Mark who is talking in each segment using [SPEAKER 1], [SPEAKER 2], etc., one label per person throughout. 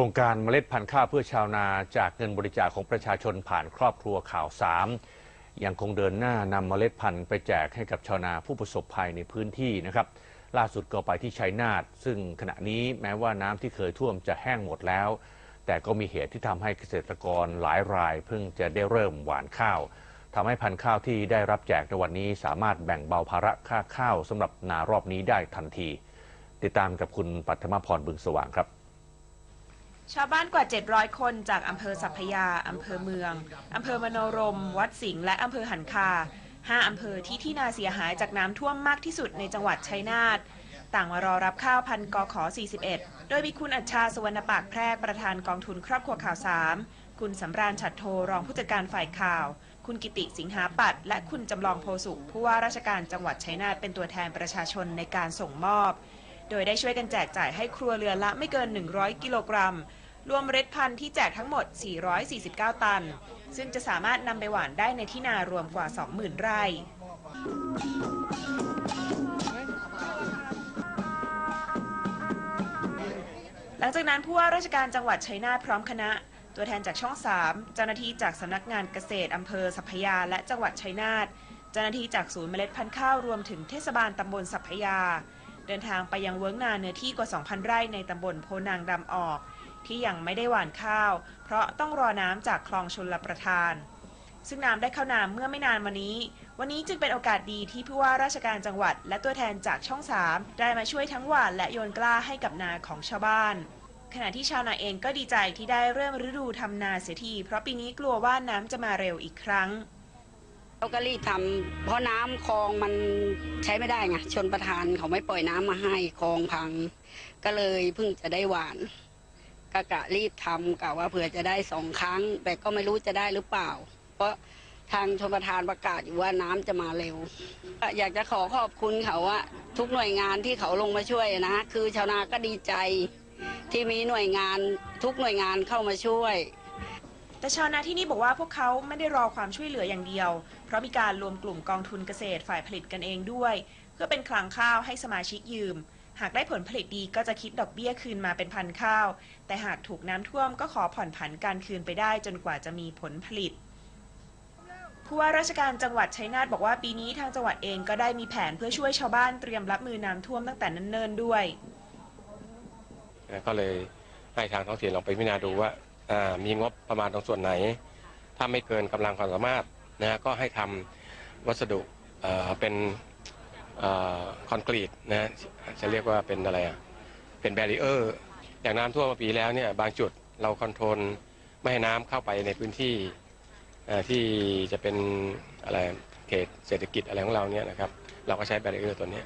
[SPEAKER 1] ครงการเมล็ดพันธุ์ข้าวเพื่อชาวนาจากเงินบริจาคของประชาชนผ่านครอบครัวข่าวสามยังคงเดินหน้านำเมล็ดพันธุ์ไปแจกให้กับชาวนาผู้ประสบภัยในพื้นที่นะครับ ล่าสุดก็ไปที่ชัยนาทซึ่งขณะนี้แม้ว่าน้ำที่เคยท่วมจะแห้งหมดแล้ว แต่ก็มีเหตุที่ทำให้เกษตรกรหลายราย เพิ่งจะได้เริ่มหว่านข้าวทำให้พันธุ์ข้าวที่ได้รับแจกในวันนี้ สามารถแบ่งเบาภาระค่าข้าวสำหรับนารอบนี้ได้ทันที ติดตามกับคุณปัทมพรบึงสว่างครับ
[SPEAKER 2] ชาวบ้านกว่า 700 คนจากอำเภอสัพพยา อำเภอเมือง อำเภอมโนรม วัดสิงห์ และอำเภอหันคาห้าอำเภอที่ที่นาเสียหายจากน้ำท่วมมากที่สุดในจังหวัดชัยนาท ต่างมารอรับข้าวพันกขอ 41 โดยมีคุณอัจฉาสุวรรณปากแพรกประธานกองทุนครอบครัวข่าวสามคุณสำราญฉัดโทรองผู้จัดการฝ่ายข่าว คุณกิติสิงหาปัตและคุณจำลองโพสุขผู้ว่าราชการจังหวัดชัยนาทเป็นตัวแทนประชาชนในการส่งมอบ โดยได้ช่วยกันแจกจ่ายให้ครัวเรือนละไม่เกิน 100 กิโลกรัม รวมเมล็ดพันธุ์ที่แจกทั้งหมด 449 ตัน ซึ่งจะสามารถนำไปหว่านได้ในที่นารวมกว่า 20,000 ไร่หลังจากนั้นผู้ว่าราชการจังหวัดชัยนาทพร้อมคณะ ตัวแทนจากช่อง 3 เจ้าหน้าที่จากสำนักงานเกษตรอำเภอสัพพยาและจังหวัดชัยนาท เจ้าหน้าที่จากศูนย์เมล็ดพันธุ์ข้าวรวมถึงเทศบาลตำบลสัพพยา เดินทางไปยังเวิ้งนาเนื้อที่กว่า 2,000 ไร่ในตำบลโพนางดำออก ที่ยังไม่ได้หว่านข้าว เพราะต้องรอน้ำจากคลองชลประทาน ซึ่งน้ำได้เข้านาเมื่อไม่นานมานี้ วันนี้จึงเป็นโอกาสดีที่ผู้ว่าราชการจังหวัด และตัวแทนจากช่อง 3 ได้มาช่วยทั้งหว่านและโยนกล้าให้กับนาของชาวบ้านขณะที่ชาวนาเองก็ดีใจที่ได้เริ่มฤดูทำนาเสียที เพราะปีนี้กลัวว่าน้ำจะมาเร็วอีกครั้ง
[SPEAKER 3] เราก็รีบทำเพราะน้ำคลองมันใช้ไม่ได้ไงชนประทานเขาไม่ปล่อยน้ำมาให้คลองพังก็เลยเพิ่งจะได้หวานก็กะรีบทำกะว่าเผื่อจะได้สองครั้ง แต่ก็ไม่รู้จะได้หรือเปล่า เพราะทางชนประทานประกาศอยู่ว่าน้ำจะมาเร็ว อยากจะขอขอบคุณเขาว่าทุกหน่วยงานที่เขาลงมาช่วยนะ คือชาวนาก็ดีใจที่มีหน่วยงานทุกหน่วยงานเข้ามาช่วย
[SPEAKER 2] แต่ชาวนาที่นี่บอกว่าพวกเขาไม่ได้รอความช่วยเหลืออย่างเดียว เพราะมีการรวมกลุ่มกองทุนเกษตรฝ่ายผลิตกันเองด้วย เพื่อเป็นคลังข้าวให้สมาชิกยืม หากได้ผลผลิตดีก็จะคิดดอกเบี้ยคืนมาเป็นพันข้าว แต่หากถูกน้ำท่วมก็ขอผ่อนผันการคืนไปได้จนกว่าจะมีผลผลิตผู้ว่าราชการจังหวัดชัยนาทบอกว่าปีนี้ทางจังหวัดเองก็ได้มีแผนเพื่อช่วยชาวบ้านเตรียมรับมือน้ำท่วมตั้งแต่เนิ่นๆด้วย
[SPEAKER 4] ก็เลยให้ทางท้องถิ่นลองไปพิจารณาดูว่า มีงบประมาณตรงส่วนไหน ถ้าไม่เกินกำลังความสามารถนะก็ให้ทำวัสดุเป็นคอนกรีตนะจะเรียกว่าเป็นอะไรอะเป็นแบรีเออร์อย่างน้ำท่วมมาปีแล้วเนี่ยบางจุดเราคอนโทรลไม่ให้น้ำเข้าไปในพื้นที่ที่จะเป็นอะไรเขตเศรษฐกิจอะไรของเราเนี่ยนะครับเราก็ใช้แบรีเออร์ตัวนี้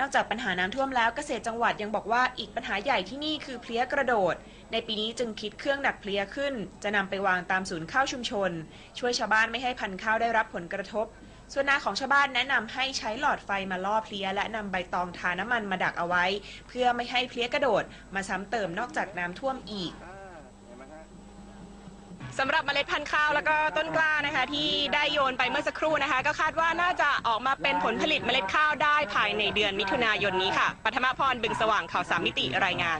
[SPEAKER 2] นอกจากปัญหาน้ำท่วมแล้วเกษตรจังหวัดยังบอกว่าอีกปัญหาใหญ่ที่นี่คือเพลี้ยกระโดด ในปีนี้จึงคิดเครื่องดักเพลียขึ้น จะนำไปวางตามศูนย์ข้าวชุมชน ช่วยชาวบ้านไม่ให้พันธุ์ข้าวได้รับผลกระทบ ส่วนนาของชาวบ้านแนะนำให้ใช้หลอดไฟมาล่อเพลีย และนำใบตองทาน้ำมันมาดักเอาไว้ เพื่อไม่ให้เพลียกระโดด มาซ้ำเติมนอกจากน้ำท่วมอีกสำหรับเมล็ดพันธุ์ข้าวแล้วก็ต้นกล้านะคะ ที่ได้โยนไปเมื่อสักครู่นะคะ ก็คาดว่าน่าจะออกมาเป็นผลผลิตเมล็ดข้าวได้ภายในเดือนมิถุนายนนี้ค่ะปัทมพรบึงสว่างข่าวสามมิติรายงาน